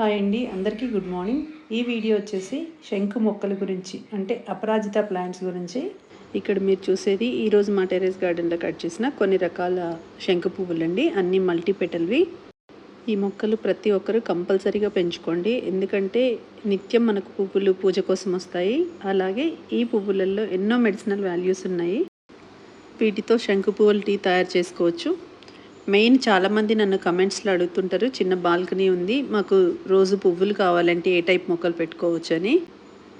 Hi అండి అందరికీ good morning. ఈ వీడియో వచ్చేసి శంకు మొక్కల గురించి అంటే అపరాజిత ప్లాంట్స్ గురించి. ఇక్కడ మీరు చూసేది ఈరోజు మా టెరెస్ గార్డెన్లో కట్ చేసిన కొన్ని రకాల శంకు పువ్వులండి. అన్నీ మల్టీ పెటల్వి ఈ మొక్కలు ప్రతి ఒక్కరు కంపల్సరీగా పెంచుకోండి. ఎందుకంటే నిత్యం మనకు పువ్వులు పూజ కోసం వస్తాయి. అలాగే ఈ పువ్వులలో ఎన్నో మెడిసినల్ వాల్యూస్ ఉన్నాయి. వీటితో శంకు పువ్వుల టీ తయారు చేసుకోవచ్చు. మెయిన్ చాలామంది నన్ను కమెంట్స్లో అడుగుతుంటారు చిన్న బాల్కనీ ఉంది మాకు రోజు పువ్వులు కావాలంటే ఏ టైప్ మొక్కలు పెట్టుకోవచ్చు అని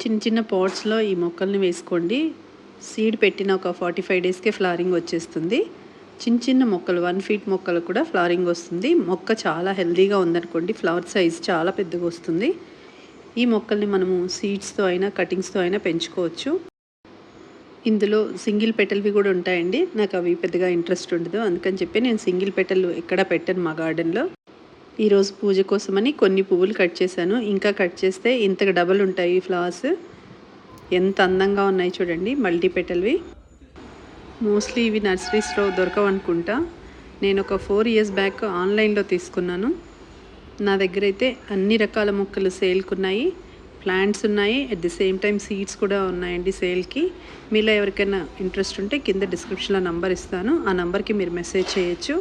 చిన్న చిన్న పాట్స్లో ఈ మొక్కల్ని వేసుకోండి. సీడ్ పెట్టిన ఒక ఫార్టీ ఫైవ్ డేస్కే ఫ్లవరింగ్ వచ్చేస్తుంది. చిన్న చిన్న మొక్కలు వన్ ఫీట్ మొక్కలు కూడా ఫ్లవరింగ్ వస్తుంది. మొక్క చాలా హెల్దీగా ఉందనుకోండి ఫ్లవర్ సైజ్ చాలా పెద్దగా వస్తుంది. ఈ మొక్కల్ని మనము సీడ్స్తో అయినా కటింగ్స్తో అయినా పెంచుకోవచ్చు. ఇందులో సింగిల్ పెటల్వి కూడా ఉంటాయండి. నాకు అవి పెద్దగా ఇంట్రెస్ట్ ఉండదు. అందుకని చెప్పి నేను సింగిల్ పెటల్ ఎక్కడ పెట్టాను మా గార్డెన్లో. ఈరోజు పూజ కోసమని కొన్ని పువ్వులు కట్ చేశాను. ఇంకా కట్ చేస్తే ఇంతకు డబల్ ఉంటాయి ఫ్లవర్స్. ఎంత అందంగా ఉన్నాయి చూడండి మల్టీ పెటల్వి మోస్ట్లీ ఇవి నర్సరీస్లో దొరకవు అనుకుంటా. నేను ఒక ఫోర్ ఇయర్స్ బ్యాక్ ఆన్లైన్లో తీసుకున్నాను. నా దగ్గర అయితే అన్ని రకాల మొక్కలు సేల్కున్నాయి ప్లాంట్స్ ఉన్నాయి. At the same time seeds కూడా ఉన్నాయండి సేల్కి. మీలో ఎవరికైనా ఇంట్రెస్ట్ ఉంటే కింద డిస్క్రిప్షన్లో నంబర్ ఇస్తాను. ఆ నంబర్కి మీరు మెసేజ్ చేయొచ్చు.